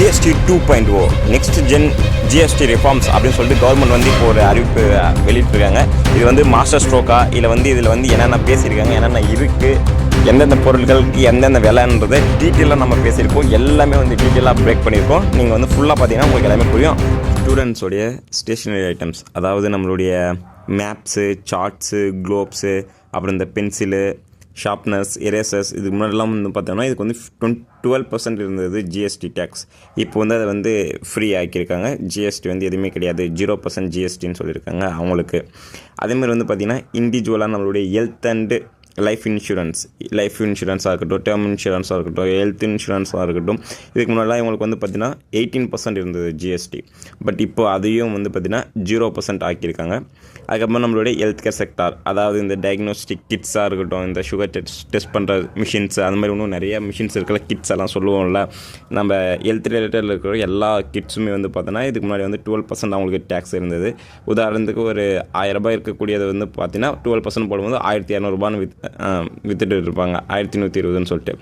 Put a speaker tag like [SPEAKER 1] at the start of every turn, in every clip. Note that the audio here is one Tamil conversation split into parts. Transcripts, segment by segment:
[SPEAKER 1] GST two point O next gen GST reforms அப்படின்னு சொல்லிட்டு கவர்மெண்ட் வந்து இப்போ ஒரு அறிவிப்பு வெளியிட்டிருக்காங்க இது வந்து மாஸ்டர் ஸ்ட்ரோக்கா இல்லை வந்து இதில் வந்து என்னென்ன பேசியிருக்காங்க என்னென்ன இருக்குது எந்தெந்த பொருட்களுக்கு எந்தெந்த விலைன்றதை டீட்டெயிலாக நம்ம பேசியிருக்கோம் எல்லாமே வந்து டீட்டெயிலாக பிரேக் பண்ணியிருக்கோம் நீங்கள் வந்து ஃபுல்லாக பார்த்தீங்கன்னா உங்களுக்கு எல்லாமே புரியும் ஸ்டூடெண்ட்ஸோடைய ஸ்டேஷ்னரி ஐட்டம்ஸ் அதாவது நம்மளுடைய மேப்ஸு சார்ட்ஸு க்ளோப்ஸு அப்புறம் இந்த பென்சிலு ஷார்ப்னஸ் இரேசஸ் இதுக்கு முன்னாடிலாம் வந்து பார்த்தோம்னா இதுக்கு வந்து டொன் டுவெல் பர்சன்ட் இருந்தது ஜிஎஸ்டி டேக்ஸ் இப்போ வந்து அதை வந்து ஃப்ரீ ஆக்கியிருக்காங்க ஜிஎஸ்டி வந்து எதுவுமே கிடையாது ஜீரோ பர்சன்ட் ஜிஎஸ்டின்னு சொல்லியிருக்காங்க அவங்களுக்கு அதேமாதிரி வந்து பார்த்திங்கன்னா இண்டிவிஜுவலாக நம்மளுடைய health and life insurance life இன்சூரன்ஸாக இருக்கட்டும் டேர்ம் இன்சூரன்ஸாக இருக்கட்டும் ஹெல்த் இன்சூரன்ஸாக இருக்கட்டும் இதுக்கு முன்னாடிலாம் இவங்களுக்கு வந்து பார்த்திங்கன்னா எயிட்டீன் பர்சன்ட் இருந்தது ஜிஎஸ்டி பட் இப்போ அதையும் வந்து பார்த்திங்கன்னா ஜீரோ பர்சன்ட் ஆக்கியிருக்காங்க அதுக்கப்புறம் நம்மளுடைய ஹெல்த் கேர் செக்டார் அதாவது இந்த டயக்னோஸ்டிக் கிட்ஸாக இருக்கட்டும் இந்த சுகர் டெஸ்ட் டெஸ்ட் பண்ணுற மிஷின்ஸ் அது மாதிரி இன்னும் நிறைய மிஷின்ஸ் இருக்கிற கிட்ஸ் எல்லாம் சொல்லுவோம்ல நம்ம ஹெல்த் ரிலேட்டடில் இருக்கிற எல்லா கிட்ஸுமே வந்து பார்த்தோன்னா இதுக்கு முன்னாடி வந்து டுவெல் பர்சன்ட் அவங்களுக்கு டேக்ஸ் இருந்தது உதாரணத்துக்கு ஒரு ஆயிரம் ரூபாய் இருக்கக்கூடியது வந்து பார்த்தீங்கன்னா டுவெல் பர்சன்ட் போடும்போது ஆயிரத்தி இரநூறுபான்னு வித் விற்றுட்டு இருப்பாங்க ஆயிரத்தி நூற்றி இருபதுன்னு சொல்லிட்டு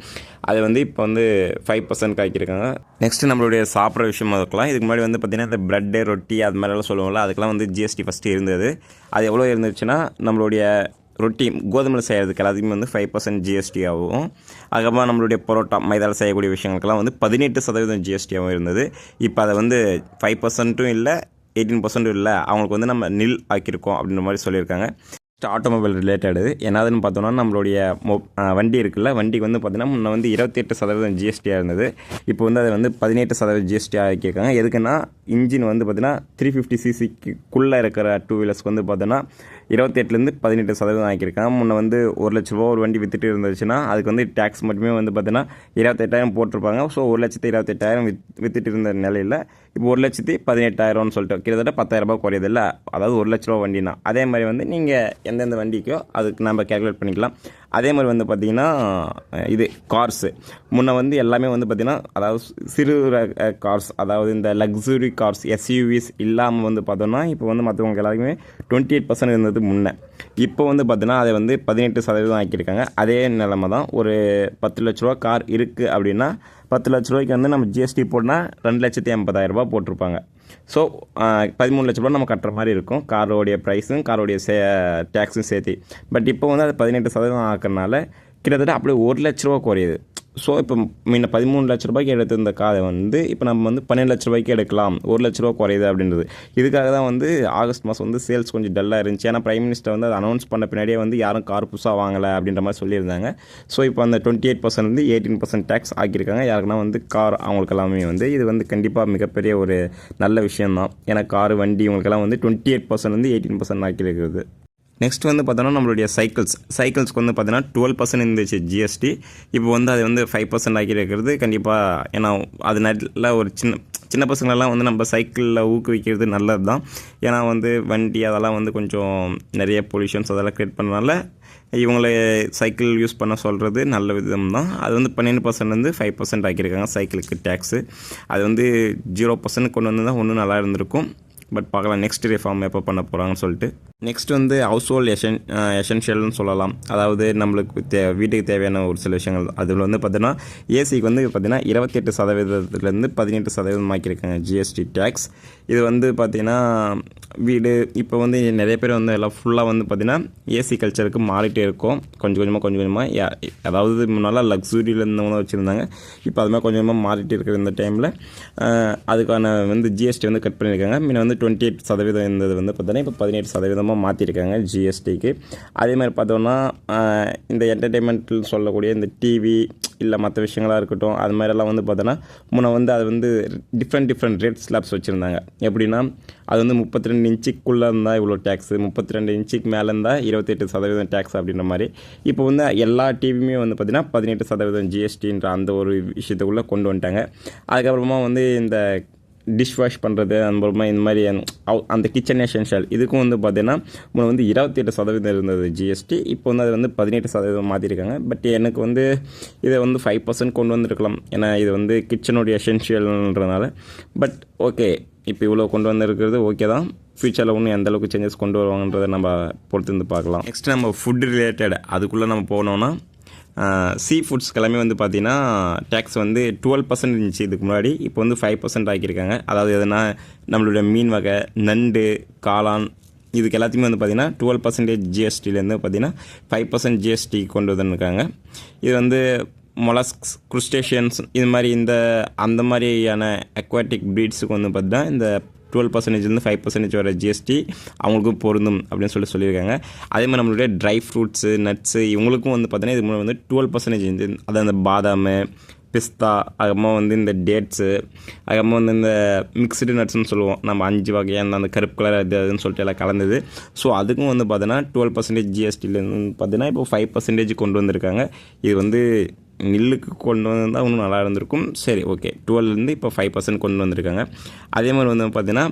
[SPEAKER 1] அதை வந்து இப்போ வந்து ஃபைவ் பர்சன்ட் காய்க்கிருக்காங்க நெக்ஸ்ட்டு நம்மளுடைய சாப்பிட்ற விஷயமா இருக்கலாம் இதுக்கு முன்னாடி வந்து பார்த்திங்கன்னா இந்த ப்ரெட்டு ரொட்டி அது மாதிரிலாம் சொல்லுவோம்ல அதுக்கெலாம் வந்து ஜிஎஸ்டி ஃபஸ்ட்டு இருந்தது அது எவ்வளோ இருந்துச்சுன்னா நம்மளுடைய ரொட்டி கோதுமையில் செய்கிறதுக்கு எல்லாத்துக்குமே வந்து ஃபைவ் பர்சன்ட் ஜிஎஸ்டி ஆகும் நம்மளுடைய பரோட்டா மைதாவில் செய்யக்கூடிய விஷயங்களுக்கெல்லாம் வந்து பதினெட்டு சதவீதம் ஜிஎஸ்டியாகவும் இருந்தது இப்போ அதை வந்து ஃபைவ் பர்சன்ட்டும் இல்லை எயிட்டீன் பர்சன்ட்டும் இல்லை அவங்களுக்கு வந்து நம்ம நில் ஆக்கியிருக்கோம் அப்படின்ற மாதிரி சொல்லியிருக்காங்க ஆட்டோமொபைல் ரிலேட்டடு என்னதுன்னு பார்த்தோம்னா நம்மளுடைய மொ வண்டி இருக்குல்ல வண்டிக்கு வந்து பார்த்தீங்கன்னா முன்ன வந்து இருபத்தெட்டு சதவீதம் ஜிஎஸ்டியாக இருந்தது இப்போ வந்து அதை வந்து பதினெட்டு சதவீதம் ஜிஎஸ்டியாக ஆக்கியிருக்காங்க எதுக்குன்னா இன்ஜின் வந்து பார்த்தீங்கன்னா த்ரீ ஃபிஃப்டி சிசிக்குள்ளே இருக்கிற டூ வீலர்ஸ்க்கு வந்து பார்த்தோன்னா இருபத்தெட்டுலேருந்து பதினெட்டு சதவீதம் ஆக்கியிருக்காங்க முன்னே வந்து ஒரு லட்ச ரூபா ஒரு வண்டி விற்றுட்டு இருந்துச்சுன்னா அதுக்கு வந்து டேக்ஸ் மட்டுமே வந்து பார்த்தீங்கன்னா இருபத்தெட்டாயிரம் போட்டிருப்பாங்க ஸோ ஒரு லட்சத்து இருபத்தெட்டாயிரம் வித் விற்றுட்டு இருந்த நிலையில் இப்போ ஒரு லட்சத்தி பதினெட்டாயிரம்னு சொல்லிட்டு கிட்டத்தட்ட பத்தாயிரரூபா குறையதில்ல அதாவது ஒரு லட்ச ரூபா வண்டினா அதே மாதிரி வந்து நீங்கள் எந்தெந்த வண்டிக்கோ அதுக்கு நம்ம கேல்குலேட் பண்ணிக்கலாம் அதே மாதிரி வந்து பார்த்திங்கன்னா இது கார்ஸு முன்னே வந்து எல்லாமே வந்து பார்த்திங்கன்னா அதாவது சிறு கார்ஸ் அதாவது இந்த லக்ஸுரி கார்ஸ் எஸ்யூவிஸ் இல்லாமல் வந்து பார்த்தோம்னா இப்போ வந்து மற்றவங்க எல்லாருக்குமே டுவெண்ட்டி எயிட் பர்சன்ட் இருந்தது முன்னே இப்போ வந்து பார்த்தீங்கன்னா அதை வந்து பதினெட்டு சதவீதம் ஆக்கியிருக்காங்க அதே நிலமை தான் ஒரு பத்து லட்ச ரூபா கார் இருக்குது அப்படின்னா பத்து லட்ச ரூபாய்க்கு வந்து நம்ம ஜிஎஸ்டி போடனா ரெண்டு லட்சத்தி ஐம்பதாயிரரூபா போட்டிருப்பாங்க ஸோ பதிமூணு லட்ச ரூபா நம்ம கட்டுற மாதிரி இருக்கும் காரோடைய ப்ரைஸும் காரோடைய சே டேக்ஸும் சேர்த்து பட் இப்போ வந்து அது பதினெட்டு சதவீதம் ஆக்கிறனால கிட்டத்தட்ட அப்படியே ஒரு லட்ச ரூபா குறையுது ஸோ இப்போ முன்ன பதிமூணு லட்ச ரூபாய்க்கு எடுத்திருந்த காதை வந்து இப்போ நம்ம வந்து பன்னெண்டு லட்ச ரூபாய்க்கு எடுக்கலாம் ஒரு லட்ச ரூபா குறையுது அப்படின்றது இதுக்காக தான் வந்து ஆகஸ்ட் மாதம் வந்து சேல்ஸ் கொஞ்சம் டல்லாக இருந்துச்சு ஏன்னா பிரைம் மினிஸ்டர் வந்து அதை அனௌன்ஸ் பண்ண பின்னாடியே வந்து யாரும் கார் புதுசாக வாங்கலை அப்படின்ற மாதிரி சொல்லியிருந்தாங்க ஸோ இப்போ அந்த டுவெண்ட்டி எயிட் பர்சன்ட் வந்து எயிட்டீன் பர்சன்ட் டேக்ஸ் ஆக்கியிருக்காங்க யாருக்குன்னா வந்து கார் அவங்களுக்கு எல்லாமே வந்து இது வந்து கண்டிப்பாக மிகப்பெரிய ஒரு நல்ல விஷயம் தான் ஏன்னா கார் வண்டி இவங்களுக்கெல்லாம் வந்து டுவெண்ட்டி எயிட் பர்சன்ட் வந்து எயிட்டீன் பர்சன்ட் ஆக்கியிருக்கிறது நெக்ஸ்ட் வந்து பார்த்தோன்னா நம்மளுடைய சைக்கிள்ஸ் சைக்கிள்ஸ்க்கு வந்து பார்த்தீங்கன்னா டுவெல் பர்சன்ட் இருந்துச்சு ஜிஎஸ்டி இப்போ வந்து அது வந்து ஃபைவ் பர்சன்ட் ஆக்கி இருக்கிறது கண்டிப்பாக ஏன்னா அது நல்ல ஒரு சின்ன சின்ன பசங்களெல்லாம் வந்து நம்ம சைக்கிளில் ஊக்குவிக்கிறது நல்லது தான் ஏன்னா வந்து வண்டி அதெல்லாம் வந்து கொஞ்சம் நிறைய பொல்யூஷன்ஸ் அதெல்லாம் க்ரியேட் பண்ணனால இவங்களை சைக்கிள் யூஸ் பண்ண சொல்கிறது நல்ல விதம் தான் அது வந்து பன்னெண்டு பர்சன்ட் வந்து ஃபைவ் பர்சன்ட் ஆக்கியிருக்காங்க சைக்கிளுக்கு டேக்ஸு அது வந்து ஜீரோ பர்சன்ட் கொண்டு வந்து தான் ஒன்றும் நல்லா இருந்திருக்கும் பட் பார்க்கலாம் நெக்ஸ்ட் ரிஃபார்ம் எப்போ பண்ண போகிறாங்கன்னு சொல்லிட்டு நெக்ஸ்ட் வந்து ஹவுஸ் ஹோல்ட் எசன் எசென்ஷியல்னு சொல்லலாம் அதாவது நம்மளுக்கு தே வீட்டுக்கு தேவையான ஒரு சில விஷயங்கள் அதில் வந்து பார்த்தீங்கன்னா ஏசிக்கு வந்து பார்த்திங்கன்னா இருபத்தெட்டு சதவீதத்துலேருந்து பதினெட்டு சதவீதம் ஆக்கியிருக்காங்க ஜிஎஸ்டி டேக்ஸ் இது வந்து பார்த்திங்கன்னா வீடு இப்போ வந்து நிறைய பேர் வந்து எல்லாம் ஃபுல்லாக வந்து பார்த்திங்கன்னா ஏசி கல்ச்சருக்கு மாறிட்டே இருக்கும் கொஞ்சம் கொஞ்சமாக கொஞ்சம் கொஞ்சமாக அதாவது முன்னால் லக்ஸுரியில் இருந்தவங்க வச்சுருந்தாங்க இப்போ அது மாதிரி கொஞ்சம் கொஞ்சமாக மாறிட்டு இருக்கிற இந்த டைமில் அதுக்கான வந்து ஜிஎஸ்டி வந்து கட் பண்ணியிருக்காங்க முன்ன வந்து டுவெண்ட்டி எயிட் சதவீதம் இருந்தது வந்து பார்த்தோன்னா இப்போ பதினேழு சதவீதமாக மாற்றிருக்காங்க ஜிஎஸ்டிக்கு அதே மாதிரி பார்த்தோன்னா இந்த என்டர்டெயின்மெண்ட்டில் சொல்லக்கூடிய இந்த டிவி இல்லை மற்ற விஷயங்களாக இருக்கட்டும் அது மாதிரிலாம் வந்து பார்த்தோன்னா முன்னே வந்து அது வந்து டிஃப்ரெண்ட் டிஃப்ரெண்ட் ரேட் ஸ்லாப்ஸ் வச்சுருந்தாங்க எப்படின்னா அது வந்து முப்பத்தி ரெண்டு இன்ச்சுக்குள்ளே இருந்தால் இவ்வளோ டேக்ஸு முப்பத்தி ரெண்டு இன்ச்சுக்கு மேலே இருந்தால் இருபத்தெட்டு சதவீதம் டேக்ஸ் அப்படின்ற மாதிரி இப்போ வந்து எல்லா டிவியுமே வந்து பார்த்திங்கன்னா பதினெட்டு சதவீதம் ஜிஎஸ்டின்ற அந்த ஒரு விஷயத்துக்குள்ளே கொண்டு வந்துட்டாங்க அதுக்கப்புறமா வந்து இந்த டிஷ் வாஷ் பண்ணுறது அந்த மூலமாக இந்த மாதிரி அந்த கிச்சன் எசென்ஷியல் இதுக்கும் வந்து பார்த்திங்கன்னா முன்ன வந்து இருபத்தி எட்டு சதவீதம் இருந்தது ஜிஎஸ்டி இப்போ வந்து அது வந்து பதினெட்டு சதவீதம் மாற்றிருக்காங்க பட் எனக்கு வந்து இதை வந்து ஃபைவ் பர்சன்ட் கொண்டு வந்திருக்கலாம் ஏன்னா இது வந்து கிச்சனுடைய எசென்ஷியல்ன்றதுனால பட் ஓகே இப்போ இவ்வளோ கொண்டு வந்திருக்கிறது ஓகே தான் ஃப்யூச்சரில் ஒன்றும் எந்தளவுக்கு சேஞ்சஸ் கொண்டு வருவாங்கன்றதை நம்ம பொறுத்து இருந்து பார்க்கலாம் நெக்ஸ்ட் நம்ம ஃபுட் ரிலேட்டட் அதுக்குள்ளே நம்ம போனோம்னா சீ ஃபுட்ஸ்க்கு எல்லாமே வந்து பார்த்திங்கன்னா டேக்ஸ் வந்து டுவெல் பர்சன்ட் இருந்துச்சு இதுக்கு முன்னாடி இப்போ வந்து ஃபைவ் பர்சன்ட் ஆக்கியிருக்காங்க அதாவது எதுனா நம்மளுடைய மீன் வகை நண்டு காளான் இதுக்கு எல்லாத்தையுமே வந்து பார்த்திங்கன்னா டுவெல் பர்சன்டேஜ் ஜிஎஸ்டிலேருந்து பார்த்திங்கன்னா ஃபைவ் பர்சன்ட் ஜிஎஸ்டி கொண்டு வந்துருக்காங்க இது வந்து மொலஸ்க்ஸ் குருஸ்டேஷியன்ஸ் இது மாதிரி இந்த அந்த மாதிரியான அக்வாட்டிக் ப்ரீட்ஸுக்கு வந்து பார்த்தீங்கன்னா இந்த டுவெல் பர்சன்டேஜ்லேருந்து ஃபைவ் பர்சன்டேஜ் வர ஜிஎஸ்டி அவங்களுக்கும் பொருந்தும் அப்படின்னு சொல்லி சொல்லியிருக்காங்க அதே மாதிரி நம்மளுடைய ட்ரை ஃப்ரூட்ஸு நட்ஸு இவங்களுக்கும் வந்து பார்த்தீங்கன்னா இது மூலம் வந்து டுவெல் பர்சன்டேஜ் வந்து அந்த பாதாம் பிஸ்தா அதுக்கப்புறமா வந்து இந்த டேட்ஸு அதுக்கப்புறமா வந்து இந்த மிக்சடு நட்ஸ்ன்னு சொல்லுவோம் நம்ம அஞ்சு வகையான அந்த கருப்பு கலர் இது அதுன்னு சொல்லிட்டு எல்லாம் கலந்தது ஸோ அதுக்கும் வந்து பார்த்தீங்கன்னா டுவெல் பர்சன்டேஜ் ஜிஎஸ்டிலேருந்து பார்த்தீங்கன்னா இப்போ ஃபைவ் பர்சன்டேஜ் கொண்டு வந்திருக்காங்க இது வந்து நில்லுக்கு கொண்டு வந்தால் இன்னும் நல்லா இருந்திருக்கும் சரி ஓகே டுவெல்லேருந்து இப்போ ஃபைவ் பர்சன்ட் கொண்டு வந்திருக்காங்க அதே மாதிரி வந்து பார்த்தீங்கன்னா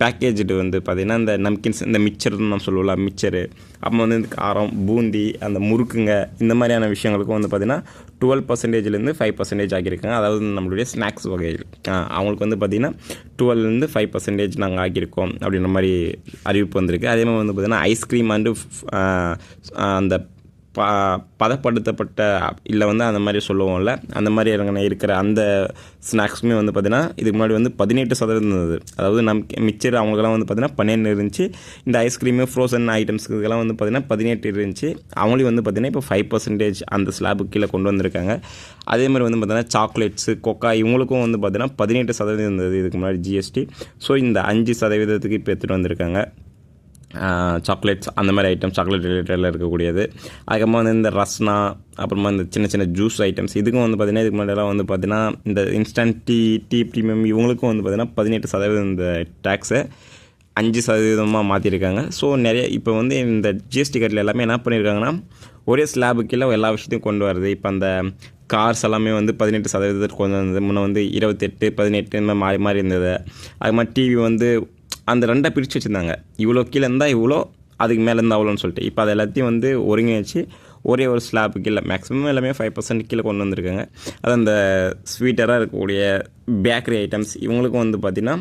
[SPEAKER 1] பேக்கேஜ்டு வந்து பார்த்திங்கன்னா இந்த நம்கின்ஸ் இந்த மிக்சர்னு நம்ம சொல்லுவோம்ல மிக்சரு அப்புறம் வந்து இந்த காரம் பூந்தி அந்த முறுக்குங்க இந்த மாதிரியான விஷயங்களுக்கும் வந்து பார்த்திங்கன்னா டுவெல் பர்சன்டேஜ்லேருந்து ஃபைவ் பர்சன்டேஜ் ஆகியிருக்காங்க அதாவது நம்மளுடைய ஸ்நாக்ஸ் வகைகள் அவங்களுக்கு வந்து பார்த்திங்கன்னா டுவெல்லேருந்து ஃபைவ் பர்சன்டேஜ் நாங்கள் ஆக்கியிருக்கோம் அப்படின்ற மாதிரி அறிவிப்பு வந்திருக்கு அதே மாதிரி வந்து பார்த்திங்கன்னா ஐஸ்கிரீம் அண்டு அந்த ப பதப்படுத்தப்பட்ட இல்லை வந்து அந்த மாதிரி சொல்லுவோம்ல அந்த மாதிரி இறங்கின இருக்கிற அந்த ஸ்நாக்ஸுமே வந்து பார்த்திங்கன்னா இதுக்கு முன்னாடி வந்து பதினெட்டு சதவீதம் இருந்தது அதாவது நம் மிச்சர் அவங்களுக்கெல்லாம் வந்து பார்த்திங்கன்னா பன்னெண்டு இருந்துச்சு இந்த ஐஸ்கிரீமு ஃப்ரோசன் இதெல்லாம் வந்து பார்த்திங்கன்னா பதினெட்டு இருந்துச்சு அவங்களையும் வந்து பார்த்திங்கன்னா இப்போ ஃபைவ் பர்சன்டேஜ் அந்த ஸ்லாபு கீழே கொண்டு வந்திருக்காங்க அதே மாதிரி வந்து பார்த்திங்கன்னா சாக்லேட்ஸு கொக்கா இவங்களுக்கும் வந்து பார்த்திங்கன்னா பதினெட்டு சதவீதம் இருந்தது இதுக்கு முன்னாடி ஜிஎஸ்டி ஸோ இந்த அஞ்சு சதவீதத்துக்கு இப்போ எடுத்துகிட்டு வந்திருக்காங்க சாக்லேட்ஸ் அந்த மாதிரி ஐட்டம் சாக்லேட் ரிலேட்டடில் இருக்கக்கூடியது அதுக்கப்புறமா வந்து இந்த ரஸ்னா அப்புறமா இந்த சின்ன சின்ன ஜூஸ் ஐட்டம்ஸ் இதுக்கும் வந்து பார்த்திங்கன்னா இதுக்கு முன்னாடியெல்லாம் வந்து பார்த்திங்கன்னா இந்த இன்ஸ்டன்ட் டீ டீ ப்ரீமியம் இவங்களுக்கும் வந்து பார்த்திங்கன்னா பதினெட்டு சதவீதம் இந்த டேக்ஸை அஞ்சு சதவீதமாக மாற்றிருக்காங்க ஸோ நிறைய இப்போ வந்து இந்த ஜிஎஸ்டி கட்டில் எல்லாமே என்ன பண்ணியிருக்காங்கன்னா ஒரே ஸ்லாபு எல்லா விஷயத்தையும் கொண்டு வருது இப்போ அந்த கார்ஸ் எல்லாமே வந்து பதினெட்டு சதவீதத்துக்கு கொண்டு வந்தது முன்னே வந்து இருபத்தெட்டு பதினெட்டு இந்த மாதிரி மாறி இருந்தது அது மாதிரி டிவி வந்து அந்த ரெண்டாக பிரித்து வச்சுருந்தாங்க இவ்வளோ கீழே இருந்தால் இவ்வளோ அதுக்கு மேலே இருந்தால் அவ்வளோன்னு சொல்லிட்டு இப்போ அது எல்லாத்தையும் வந்து ஒருங்கிணைச்சு ஒரே ஒரு ஸ்லாப்பு கீழே மேக்ஸிமம் எல்லாமே ஃபைவ் பர்சன்ட் கீழே கொண்டு வந்திருக்காங்க அது அந்த ஸ்வீட்டராக இருக்கக்கூடிய பேக்கரி ஐட்டம்ஸ் இவங்களுக்கும் வந்து பார்த்திங்கன்னா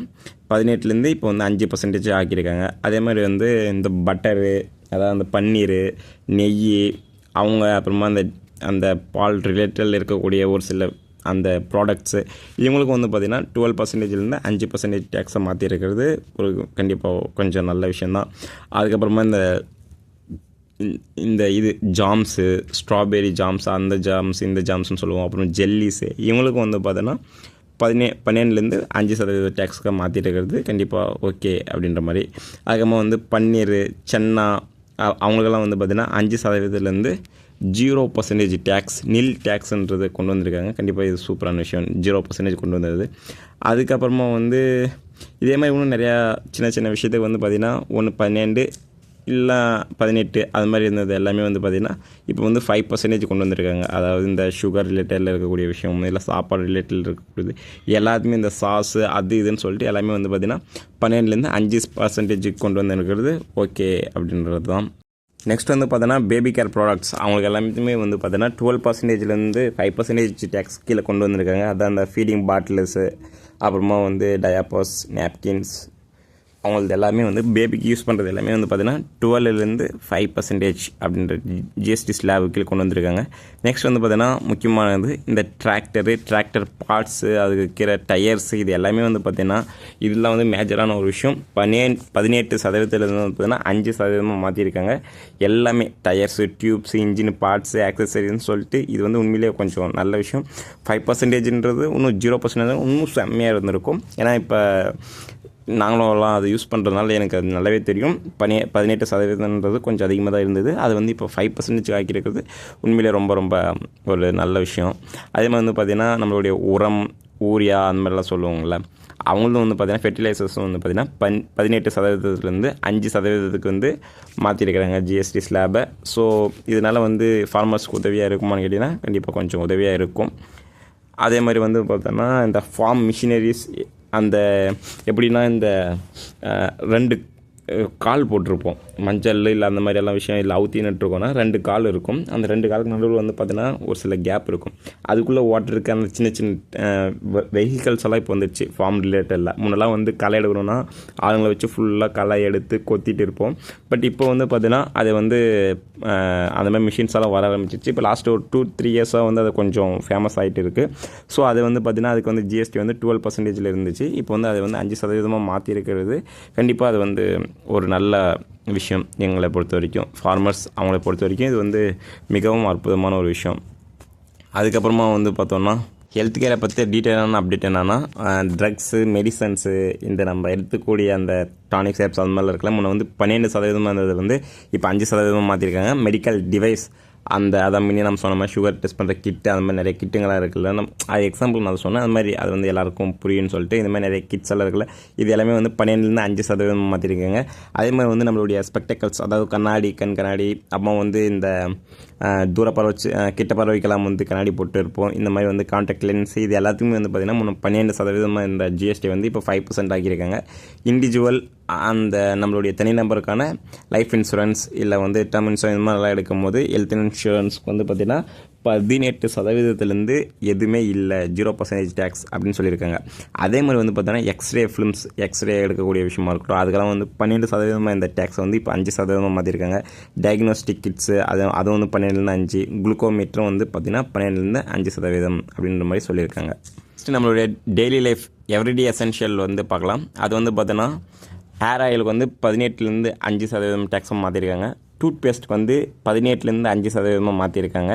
[SPEAKER 1] பதினெட்டுலேருந்து இப்போ வந்து அஞ்சு பர்சன்டேஜ் ஆக்கியிருக்காங்க அதே மாதிரி வந்து இந்த பட்டரு அதாவது அந்த பன்னீர் நெய் அவங்க அப்புறமா அந்த அந்த பால் ரிலேட்டடில் இருக்கக்கூடிய ஒரு சில அந்த ப்ராடக்ட்ஸு இவங்களுக்கு வந்து பார்த்திங்கன்னா டுவெல் பர்சன்டேஜ்லேருந்து அஞ்சு பர்சன்டேஜ் டேக்ஸை மாற்றிருக்கிறது ஒரு கண்டிப்பாக கொஞ்சம் நல்ல விஷயந்தான் அதுக்கப்புறமா இந்த இந்த இது ஜாம்ஸு ஸ்ட்ராபெரி ஜாம்ஸ் அந்த ஜாம்ஸ் இந்த ஜாம்ஸ்னு சொல்லுவோம் அப்புறம் ஜெல்லிஸு இவங்களுக்கு வந்து பார்த்தோன்னா பதினே பன்னெண்டுலேருந்து அஞ்சு சதவீத டேக்ஸ்க்காக மாற்றிட்டு இருக்கிறது கண்டிப்பாக ஓகே அப்படின்ற மாதிரி அதுக்கப்புறமா வந்து பன்னீர் சென்னா அவங்களுக்கெல்லாம் வந்து பார்த்திங்கன்னா அஞ்சு சதவீதத்துலேருந்து ஜீரோ பர்சன்டேஜ் டேக்ஸ் நில் டேக்ஸ்ன்றதை கொண்டு வந்திருக்காங்க கண்டிப்பாக இது சூப்பரான விஷயம் ஜீரோ பர்சன்டேஜ் கொண்டு வந்தது அதுக்கப்புறமா வந்து இதே மாதிரி இன்னும் நிறையா சின்ன சின்ன விஷயத்துக்கு வந்து பார்த்திங்கன்னா ஒன்று பன்னெண்டு இல்லை பதினெட்டு அது மாதிரி இருந்தது எல்லாமே வந்து பார்த்திங்கன்னா இப்போ வந்து ஃபைவ் பர்சன்டேஜ் கொண்டு வந்திருக்காங்க அதாவது இந்த சுகர் ரிலேட்டடில் இருக்கக்கூடிய விஷயம் இல்லை சாப்பாடு ரிலேட்டடில் இருக்கக்கூடியது எல்லாத்துமே இந்த சாஸு அது இதுன்னு சொல்லிட்டு எல்லாமே வந்து பார்த்திங்கன்னா பன்னெண்டுலேருந்து அஞ்சு பர்சன்டேஜுக்கு கொண்டு வந்துருக்கிறது ஓகே அப்படின்றது தான் நெக்ஸ்ட் வந்து பார்த்தோன்னா பேபி கேர் ப்ராடக்ட்ஸ் அவங்களுக்கு எல்லாத்துமே வந்து பார்த்தோன்னா டுவெல் பர்சன்டேஜ்லேருந்து ஃபைவ் பர்சன்டேஜ் டேக்ஸ் கீழே கொண்டு வந்திருக்காங்க அதான் அந்த ஃபீடிங் பாட்டில்ஸு அப்புறமா வந்து டயாபாஸ் நேப்கின்ஸ் அவங்களது எல்லாமே வந்து பேபிக்கு யூஸ் பண்ணுறது எல்லாமே வந்து பார்த்திங்கன்னா டுவெல்லேருந்து ஃபைவ் பர்சன்டேஜ் அப்படின்ற ஜிஎஸ்டி ஸ்லாபு கீழே கொண்டு வந்திருக்காங்க நெக்ஸ்ட் வந்து பார்த்திங்கன்னா முக்கியமானது இந்த டிராக்டரு டிராக்டர் பார்ட்ஸு அதுக்கு இருக்கிற டயர்ஸு இது எல்லாமே வந்து பார்த்திங்கன்னா இதெல்லாம் வந்து மேஜரான ஒரு விஷயம் பனே பதினெட்டு சதவீதத்துலேருந்து வந்து பார்த்திங்கன்னா அஞ்சு சதவீதமாக மாற்றியிருக்காங்க எல்லாமே டயர்ஸு டியூப்ஸ் இன்ஜின் பார்ட்ஸு ஆக்சசரின்னு சொல்லிட்டு இது வந்து உண்மையிலேயே கொஞ்சம் நல்ல விஷயம் ஃபைவ் பர்சன்டேஜ்ன்றது இன்னும் ஜீரோ பர்சன்டேஜ் இன்னும் செம்மையாக இருந்திருக்கும் ஏன்னா இப்போ நாங்களும் எல்லாம் அதை யூஸ் பண்ணுறதுனால எனக்கு அது நல்லாவே தெரியும் பனி பதினெட்டு சதவீதம்ன்றது கொஞ்சம் அதிகமாக தான் இருந்தது அது வந்து இப்போ ஃபைவ் பர்சன்டேஜ் ஆக்கியிருக்கிறது உண்மையிலே ரொம்ப ரொம்ப ஒரு நல்ல விஷயம் அதே மாதிரி வந்து பார்த்திங்கன்னா நம்மளுடைய உரம் ஊரியா அந்த மாதிரிலாம் சொல்லுவாங்கள்ல அவங்களும் வந்து பார்த்திங்கன்னா ஃபெர்டிலைசர்ஸும் வந்து பார்த்திங்கன்னா பன் பதினெட்டு சதவீதத்துலேருந்து அஞ்சு சதவீதத்துக்கு வந்து மாற்றிருக்கிறாங்க ஜிஎஸ்டி ஸ்லாபை ஸோ இதனால் வந்து ஃபார்மர்ஸ்க்கு உதவியாக இருக்குமான்னு கேட்டிங்கன்னா கண்டிப்பாக கொஞ்சம் உதவியாக இருக்கும் அதே மாதிரி வந்து பார்த்தோன்னா இந்த ஃபார்ம் மிஷினரிஸ் அந்த எப்படின்னா இந்த ரெண்டு கால் போட்டிருப்போம் மஞ்சள் இல்லை அந்த மாதிரி எல்லாம் விஷயம் இல்லை அவுத்தி நட்டுருக்கோம்னா ரெண்டு கால் இருக்கும் அந்த ரெண்டு காலுக்கு நடுவில் வந்து பார்த்தீங்கன்னா ஒரு சில கேப் இருக்கும் அதுக்குள்ளே ஓட்டுறதுக்கு அந்த சின்ன சின்ன வெஹிக்கல்ஸ் எல்லாம் இப்போ வந்துடுச்சு ஃபார்ம் ரிலேட்டடில் முன்னெல்லாம் வந்து களை எடுக்கணும்னா ஆளுங்களை வச்சு ஃபுல்லாக களை எடுத்து கொத்திட்டு இருப்போம் பட் இப்போ வந்து பார்த்தீங்கன்னா அதை வந்து அந்த மாதிரி மிஷின்ஸ் எல்லாம் வர ஆரம்பிச்சிச்சு இப்போ லாஸ்ட் ஒரு டூ த்ரீ இயர்ஸாக வந்து அது கொஞ்சம் ஃபேமஸ் ஆகிட்டு இருக்குது ஸோ அது வந்து பார்த்திங்கன்னா அதுக்கு வந்து ஜிஎஸ்டி வந்து டுவெல் பர்சன்டேஜில் இருந்துச்சு இப்போ வந்து அதை வந்து அஞ்சு சதவீதமாக இருக்கிறது கண்டிப்பாக அது வந்து ஒரு நல்ல விஷயம் எங்களை பொறுத்த வரைக்கும் ஃபார்மர்ஸ் அவங்கள பொறுத்த வரைக்கும் இது வந்து மிகவும் அற்புதமான ஒரு விஷயம் அதுக்கப்புறமா வந்து பார்த்தோன்னா ஹெல்த் கேரை பற்றி டீட்டெயிலான அப்டேட் என்னென்னா ட்ரக்ஸு மெடிசன்ஸு இந்த நம்ம எடுத்துக்கூடிய அந்த டானிக் சேப்ஸ் அந்த மாதிரிலாம் இருக்கலாம் முன்னே வந்து பன்னெண்டு சதவீதமாக இருந்தது வந்து இப்போ அஞ்சு சதவீதமாக மாற்றிருக்காங்க மெடிக்கல் டிவைஸ் அந்த அதை முன்னே நம்ம சொன்ன மாதிரி சுகர் டெஸ்ட் பண்ணுற கிட்டு அந்த மாதிரி நிறைய கிட்டுங்களாக இருக்குல்ல நம்ம அது எக்ஸாம்பிள் நான் சொன்னேன் அது மாதிரி அது வந்து எல்லாருக்கும் புரியும்னு சொல்லிட்டு இந்த மாதிரி நிறைய கிட்ஸ் எல்லாம் இருக்குல்ல இது எல்லாமே வந்து பன்னெண்டுலேருந்து அஞ்சு சதவீதம் மாற்றிருக்காங்க அதே மாதிரி வந்து நம்மளுடைய ஸ்பெக்டக்கல்ஸ் அதாவது கண்ணாடி கண் கண்ணாடி அப்போ வந்து இந்த தூர பறவை கிட்ட பறவைக்கெல்லாம் வந்து கண்ணாடி போட்டு இருப்போம் இந்த மாதிரி வந்து கான்டாக்ட் லென்ஸ் இது எல்லாத்துக்குமே வந்து பார்த்திங்கன்னா முன்ன பன்னெண்டு சதவீதமாக இந்த ஜிஎஸ்டி வந்து இப்போ ஃபைவ் பர்சன்ட் ஆகியிருக்காங்க இண்டிவிஜுவல் அந்த நம்மளுடைய தனிநபருக்கான லைஃப் இன்சூரன்ஸ் இல்லை வந்து டேர்ம் இன்சூரன்ஸ் இந்த மாதிரிலாம் எடுக்கும்போது ஹெல்த் இன்சூரன்ஸ்க்கு வந்து பார்த்திங்கன்னா பதினெட்டு சதவீதத்துலேருந்து எதுவுமே இல்லை ஜீரோ பர்சன்டேஜ் டேக்ஸ் அப்படின்னு சொல்லியிருக்காங்க அதே மாதிரி வந்து பார்த்தீங்கன்னா எக்ஸ்ரே ஃபிலிம்ஸ் எக்ஸ்ரே எடுக்கக்கூடிய விஷயமா இருக்கட்டும் அதுக்கெல்லாம் வந்து பன்னெண்டு சதவீதமாக இந்த டேக்ஸ் வந்து இப்போ அஞ்சு சதவீதமாக மாற்றிருக்காங்க டயக்னோஸ்டிக் கிட்ஸு அது அதுவும் வந்து பன்னெண்டுலேருந்து அஞ்சு குளுக்கோமீட்டரும் வந்து பார்த்திங்கன்னா பன்னெண்டுலேருந்து அஞ்சு சதவீதம் அப்படின்ற மாதிரி சொல்லியிருக்காங்க நம்மளுடைய டெய்லி லைஃப் எவ்ரிடே எசென்ஷியல் வந்து பார்க்கலாம் அது வந்து பார்த்தோன்னா ஹேர் ஆயிலுக்கு வந்து பதினெட்டுலேருந்து அஞ்சு சதவீதம் டேக்ஸும் மாற்றிருக்காங்க டூத் பேஸ்ட்டுக்கு வந்து பதினெட்டுலேருந்து அஞ்சு சதவீதமாக மாற்றிருக்காங்க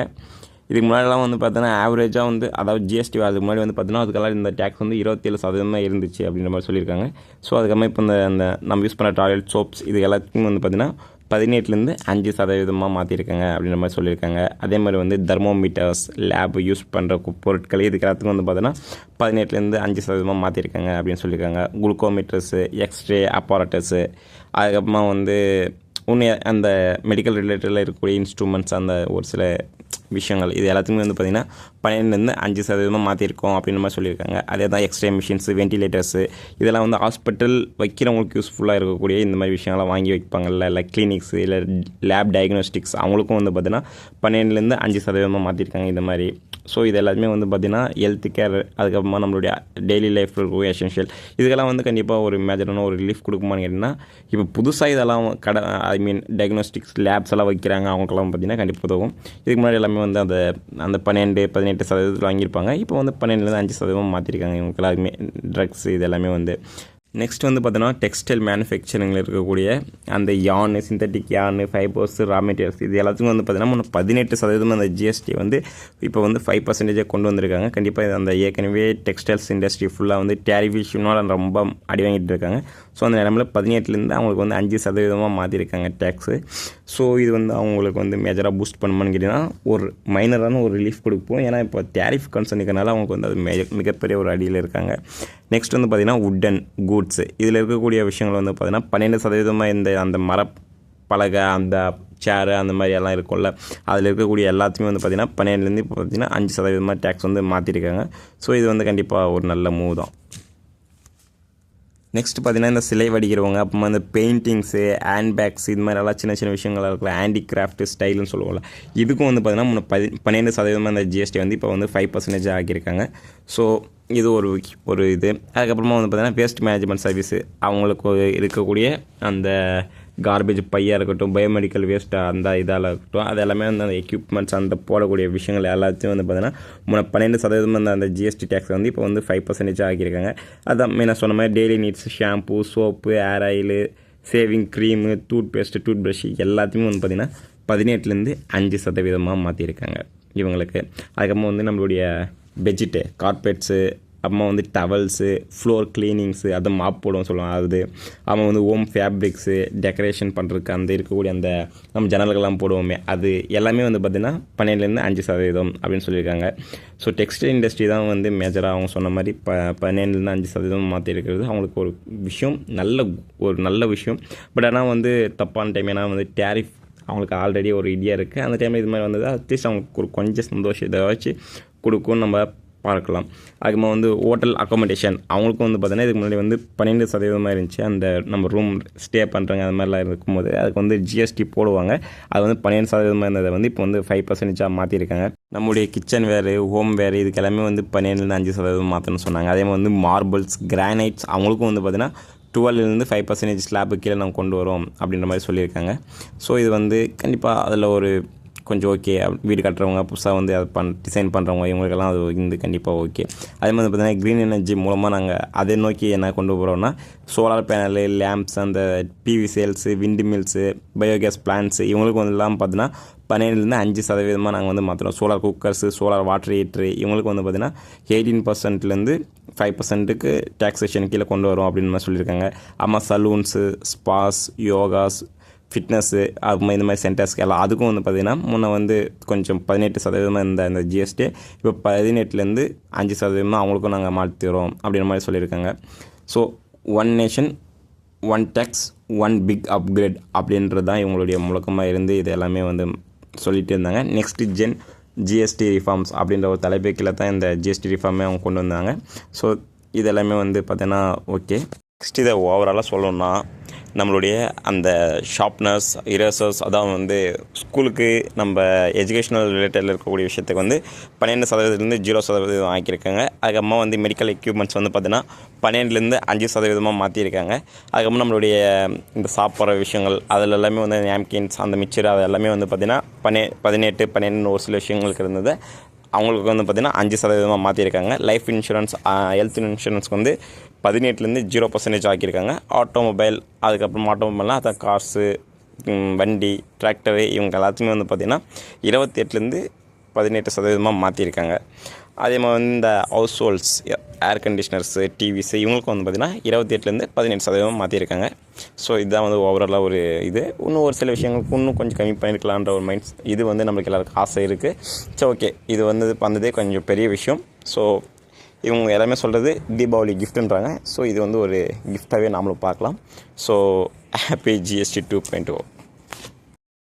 [SPEAKER 1] இதுக்கு முன்னாடிலாம் வந்து பார்த்தோன்னா ஆவரேஜாக வந்து அதாவது ஜிஎஸ்டி அதுக்கு முன்னாடி வந்து பார்த்திங்கன்னா அதுக்கெல்லாம் இந்த டேக்ஸ் வந்து இருபத்தேழு சதவீதமாக இருந்துச்சு அப்படின்ற மாதிரி சொல்லியிருக்காங்க ஸோ அதுக்கப்புறமா இப்போ இந்த அந்த நம்ம யூஸ் பண்ணுற டாய்லெட் சோப்ஸ் இது எல்லாத்துக்கும் வந்து பார்த்திங்கன்னா பதினெட்டுலேருந்து அஞ்சு சதவீதமாக மாற்றிருக்காங்க அப்படின்ற மாதிரி சொல்லியிருக்காங்க அதே மாதிரி வந்து தெர்மோமீட்டர்ஸ் லேப் யூஸ் பண்ணுற பொருட்கள் இதுக்கு எல்லாத்துக்கும் வந்து பார்த்தோன்னா பதினெட்டுலேருந்து அஞ்சு சதவீதமாக மாற்றிருக்காங்க அப்படின்னு சொல்லியிருக்காங்க குளுக்கோமீட்டர்ஸு எக்ஸ்ரே அப்பாரட்டர்ஸு அதுக்கப்புறமா வந்து உன்னை அந்த மெடிக்கல் ரிலேட்டடில் இருக்கக்கூடிய இன்ஸ்ட்ருமெண்ட்ஸ் அந்த ஒரு சில விஷயங்கள் இது எல்லாத்துக்குமே வந்து பார்த்திங்கன்னா பன்னெண்டுலேருந்து அஞ்சு சதவீதமாக மாற்றிருக்கோம் அப்படின்னு மாதிரி சொல்லியிருக்காங்க அதே தான் எக்ஸ்ரே மிஷின்ஸு வெண்டிலேட்டர்ஸு இதெல்லாம் வந்து ஹாஸ்பிட்டல் வைக்கிறவங்களுக்கு யூஸ்ஃபுல்லாக இருக்கக்கூடிய இந்த மாதிரி விஷயங்கள்லாம் வாங்கி வைப்பாங்கல்ல இல்லை கிளினிக்ஸு இல்லை லேப் டயக்னோஸ்டிக்ஸ் அவங்களுக்கும் வந்து பார்த்திங்கன்னா பன்னெண்டுலேருந்து அஞ்சு சதவீதமாக மாற்றிருக்காங்க இந்த மாதிரி ஸோ இது எல்லாத்துமே வந்து பார்த்திங்கன்னா ஹெல்த் கேர் அதுக்கப்புறமா நம்மளுடைய டெய்லி லைஃப்பில் இருக்கக்கூடிய எசென்ஷியல் இதுக்கெல்லாம் வந்து கண்டிப்பாக ஒரு மேஜரான ஒரு ரிலீஃப் கொடுக்குமான்னு கேட்டிங்கன்னா இப்போ புதுசாக இதெல்லாம் கடை ஐ மீன் டயக்னோஸ்டிக்ஸ் லேப்ஸ் எல்லாம் வைக்கிறாங்க அவங்களுக்கெல்லாம் பார்த்திங்கன்னா கண்டிப்பாக உதவும் இதுக்கு முன்னாடி எல்லாமே வந்து அந்த அந்த பன்னெண்டு பதினெட்டு சதவீதத்தில் வாங்கியிருப்பாங்க இப்போ வந்து பன்னெண்டுலேருந்து அஞ்சு சதவீதம் மாற்றிருக்காங்க இவங்க எல்லாருமே ட்ரக்ஸ் இது எல்லாமே வந்து நெக்ஸ்ட் வந்து பார்த்தோன்னா டெக்ஸ்டைல் மேனுஃபேக்சரிங்கில் இருக்கக்கூடிய அந்த யான் சிந்தட்டிக் யான் ஃபைபர்ஸ் ரா மெட்டீரியல்ஸ் இது எல்லாத்துக்கும் வந்து பார்த்தீங்கன்னா ஒன்று பதினெட்டு சதவீதம் அந்த ஜிஎஸ்டி வந்து இப்போ வந்து ஃபைவ் பர்சன்டேஜாக கொண்டு வந்திருக்காங்க கண்டிப்பாக அந்த ஏற்கனவே டெக்ஸ்டைல்ஸ் இண்டஸ்ட்ரி ஃபுல்லாக வந்து டேரிஃப் ரொம்ப அடி வாங்கிட்டு இருக்காங்க ஸோ அந்த நிலமையில் பதினெட்டுலேருந்து அவங்களுக்கு வந்து அஞ்சு சதவீதமாக மாற்றிருக்காங்க டேக்ஸு ஸோ இது வந்து அவங்களுக்கு வந்து மேஜராக பூஸ்ட் பண்ணுமான்னு கேட்டிங்கன்னா ஒரு மைனரான ஒரு ரிலீஃப் கொடுப்போம் ஏன்னா இப்போ டேரிஃப் கன்சர்ன் இருக்கிறனால அவங்களுக்கு வந்து அது மேஜர் மிகப்பெரிய ஒரு அடியில் இருக்காங்க நெக்ஸ்ட் வந்து பார்த்திங்கன்னா உட்டன் கூட்ஸு இதில் இருக்கக்கூடிய விஷயங்கள் வந்து பார்த்திங்கன்னா பன்னெண்டு சதவீதமாக இந்த அந்த மர பலகை அந்த சேரு அந்த மாதிரி எல்லாம் இருக்கும்ல அதில் இருக்கக்கூடிய எல்லாத்தையுமே வந்து பார்த்திங்கன்னா பன்னெண்டுலேருந்து இப்போ பார்த்திங்கன்னா அஞ்சு சதவீதமாக டேக்ஸ் வந்து மாற்றிருக்காங்க ஸோ இது வந்து கண்டிப்பாக ஒரு நல்ல மூவ் தான் நெக்ஸ்ட் பார்த்தீங்கன்னா இந்த சிலை வடிக்கிறவங்க அப்புறமா இந்த பெயிண்டிங்ஸு ஹேண்ட் பேக்ஸ் இது மாதிரிலாம் சின்ன சின்ன விஷயங்களாக ஹேண்டி கிராஃப்ட் ஸ்டைல்னு சொல்லுவோம்ல இதுக்கும் வந்து பார்த்தீங்கன்னா முன்ன பதி பன்னெண்டு சதவீதமாக இந்த ஜிஎஸ்டி வந்து இப்போ வந்து ஃபைவ் பர்சன்டேஜ் ஆக்கியிருக்காங்க ஸோ இது ஒரு ஒரு இது அதுக்கப்புறமா வந்து பார்த்திங்கன்னா வேஸ்ட் மேனேஜ்மெண்ட் சர்வீஸு அவங்களுக்கு இருக்கக்கூடிய அந்த கார்பேஜ் பையாக இருக்கட்டும் பயோமெடிக்கல் வேஸ்ட்டாக அந்த இதால் இருக்கட்டும் அது எல்லாமே வந்து அந்த எக்யூப்மெண்ட்ஸ் அந்த போடக்கூடிய விஷயங்கள் எல்லாத்தையும் வந்து பார்த்தீங்கன்னா முன்ன பன்னெண்டு சதவீதம் வந்து அந்த ஜிஎஸ்டி டேக்ஸ் வந்து இப்போ வந்து ஃபைவ் பர்சன்டேஜ் ஆகியிருக்காங்க அதான் நான் சொன்ன மாதிரி daily needs shampoo soap hair oil shaving cream toothpaste toothbrush எல்லாத்தையுமே வந்து பார்த்திங்கன்னா பதினெட்டுலேருந்து அஞ்சு சதவீதமாக மாற்றிருக்காங்க இவங்களுக்கு அதுக்கப்புறம் வந்து நம்மளுடைய பெஜிட்டு கார்பெட்ஸு அப்புறமா வந்து டவல்ஸு ஃப்ளோர் க்ளீனிங்ஸு அது மாப் போடுவோம் சொல்லுவாங்க அது அவன் வந்து ஹோம் ஃபேப்ரிக்ஸு டெக்கரேஷன் பண்ணுறதுக்கு அந்த இருக்கக்கூடிய அந்த நம்ம ஜன்னல்கள்லாம் போடுவோமே அது எல்லாமே வந்து பார்த்திங்கன்னா பன்னெண்டுலேருந்து அஞ்சு சதவீதம் அப்படின்னு சொல்லியிருக்காங்க ஸோ டெக்ஸ்டைல் இண்டஸ்ட்ரி தான் வந்து மேஜராக அவங்க சொன்ன மாதிரி ப பன்னெண்டுலேருந்து அஞ்சு சதவீதம் மாற்றி இருக்கிறது அவங்களுக்கு ஒரு விஷயம் நல்ல ஒரு நல்ல விஷயம் பட் ஆனால் வந்து தப்பான டைம் ஏன்னா வந்து டேரிஃப் அவங்களுக்கு ஆல்ரெடி ஒரு ஐடியா இருக்குது அந்த டைமில் இது மாதிரி வந்தது அட்லீஸ்ட் அவங்களுக்கு ஒரு கொஞ்சம் சந்தோஷம் இதை வச்சு கொடுக்கும் நம்ம பார்க்கலாம் அதுக்கு வந்து ஹோட்டல் அக்காமடேஷன் அவங்களுக்கும் வந்து பார்த்தீங்கன்னா இதுக்கு முன்னாடி வந்து பன்னெண்டு சதவீதமாக இருந்துச்சு அந்த நம்ம ரூம் ஸ்டே பண்ணுறாங்க அது மாதிரிலாம் இருக்கும்போது அதுக்கு வந்து ஜிஎஸ்டி போடுவாங்க அது வந்து பன்னெண்டு சதவீதமாக இருந்ததை வந்து இப்போ வந்து ஃபைவ் பர்சன்டேஜாக மாற்றிருக்காங்க நம்முடைய கிச்சன் வேறு ஹோம் வேறு இதுக்கு எல்லாமே வந்து பன்னெண்டுலேருந்து அஞ்சு சதவீதம் மாற்றணும்னு சொன்னாங்க அதே மாதிரி வந்து மார்பிள்ஸ் கிரானைட்ஸ் அவங்களுக்கும் வந்து பார்த்திங்கன்னா டுவெல்லேருந்து ஃபைவ் பர்சன்டேஜ் ஸ்லாப்பு கீழே நாங்கள் கொண்டு வரோம் அப்படின்ற மாதிரி சொல்லியிருக்காங்க ஸோ இது வந்து கண்டிப்பாக அதில் ஒரு கொஞ்சம் ஓகே வீடு கட்டுறவங்க புதுசாக வந்து அதை பண் டிசைன் பண்ணுறவங்க இவங்களுக்கெல்லாம் அது இருந்து கண்டிப்பாக ஓகே அதே மாதிரி பார்த்திங்கன்னா க்ரீன் எனர்ஜி மூலமாக நாங்கள் அதை நோக்கி என்ன கொண்டு போகிறோம்னா சோலார் பேனலு லேம்ப்ஸ் அந்த PV cells windmills biogas plants இவங்களுக்கு வந்து எல்லாம் பார்த்தீங்கன்னா பன்னெண்டுலேருந்து அஞ்சு சதவீதமாக நாங்கள் வந்து மாற்றுறோம் solar cookers solar water heater இவங்களுக்கு வந்து பார்த்திங்கன்னா எயிட்டீன் பர்சன்ட்லேருந்து ஃபைவ் பர்சன்ட்டுக்கு டேக்ஸேஷன் கீழே கொண்டு வரும் அப்படின்னு சொல்லியிருக்காங்க ஆமாம் சலூன்ஸு ஸ்பாஸ் யோகாஸ் ஃபிட்னஸ்ஸு அது இந்த மாதிரி சென்டர்ஸ்க்கு எல்லாம் அதுக்கும் வந்து பார்த்திங்கன்னா முன்னே வந்து கொஞ்சம் பதினெட்டு சதவீதமாக இருந்த அந்த ஜிஎஸ்டி இப்போ பதினெட்டுலேருந்து அஞ்சு சதவீதமாக அவங்களுக்கும் நாங்கள் மாற்றிடுறோம் அப்படின்ற மாதிரி சொல்லியிருக்காங்க so one nation one tax one big upgrade அப்படின்றது தான் இவங்களுடைய முழக்கமாக இருந்து இது எல்லாமே வந்து சொல்லிகிட்டு இருந்தாங்க நெக்ஸ்ட்டு ஜென் ஜிஎஸ்டி ரிஃபார்ம்ஸ் அப்படின்ற ஒரு தலைப்புக்கில் தான் இந்த ஜிஎஸ்டி ரிஃபார்மே அவங்க கொண்டு வந்தாங்க ஸோ இதெல்லாமே வந்து பார்த்தீங்கன்னா ஓகே நெக்ஸ்ட் இதை ஓவராலாக சொல்லணும்னா நம்மளுடைய அந்த ஷார்ப்னஸ் இரேசர்ஸ் அதான் வந்து ஸ்கூலுக்கு நம்ம எஜுகேஷனல் ரிலேட்டடில் இருக்கக்கூடிய விஷயத்துக்கு வந்து பன்னெண்டு சதவீதத்துலேருந்து ஜீரோ சதவீதம் ஆக்கியிருக்காங்க அதுக்கப்புறமா வந்து மெடிக்கல் எக்யூப்மெண்ட்ஸ் வந்து பார்த்தீங்கன்னா பன்னெண்டுலேருந்து அஞ்சு சதவீதமாக மாற்றிருக்காங்க அதுக்கப்புறம் நம்மளுடைய இந்த சாப்பிட்ற விஷயங்கள் அதில் எல்லாமே வந்து நேம்கின்ஸ் அந்த மிக்சர் அது எல்லாமே வந்து பார்த்திங்கன்னா பன்னெ பதினெட்டு பன்னெண்டுன்னு ஒரு சில விஷயங்களுக்கு இருந்தது அவங்களுக்கு வந்து பார்த்திங்கன்னா அஞ்சு சதவீதமாக மாற்றிருக்காங்க லைஃப் இன்சூரன்ஸ் ஹெல்த் இன்சூரன்ஸ்க்கு வந்து பதினெட்டுலேருந்து ஜீரோ பர்சன்டேஜ் ஆக்கியிருக்காங்க ஆட்டோமொபைல் அதுக்கப்புறம் ஆட்டோமொபைல்லாம் அதான் காசு வண்டி டிராக்டரு இவங்க எல்லாத்தையுமே வந்து பார்த்திங்கன்னா இருபத்தி எட்டுலேருந்து பதினெட்டு சதவீதமாக மாற்றிருக்காங்க அதே மாதிரி வந்து இந்த ஹவுஸ் ஹோல்ட்ஸ் ஏர் கண்டிஷனர்ஸு டிவிஸு இவங்களுக்கு வந்து பார்த்திங்கன்னா இருபத்தி எட்டுலேருந்து பதினெட்டு சதவீதம் மாற்றிருக்காங்க ஸோ இதுதான் வந்து ஓவராலாக ஒரு இது இன்னும் ஒரு சில விஷயங்களுக்கு இன்னும் கொஞ்சம் கம்மி பண்ணியிருக்கலான்ற ஒரு மைண்ட்ஸ் இது வந்து நம்மளுக்கு எல்லாருக்கும் ஆசை இருக்குது சரி ஓகே இது வந்து பண்ணதே கொஞ்சம் பெரிய விஷயம் ஸோ இவங்க எல்லாமே சொல்கிறது தீபாவளி கிஃப்ட்டுன்றாங்க ஸோ இது வந்து ஒரு கிஃப்டாகவே நாமளும் பார்க்கலாம் so happy GST two point ஓ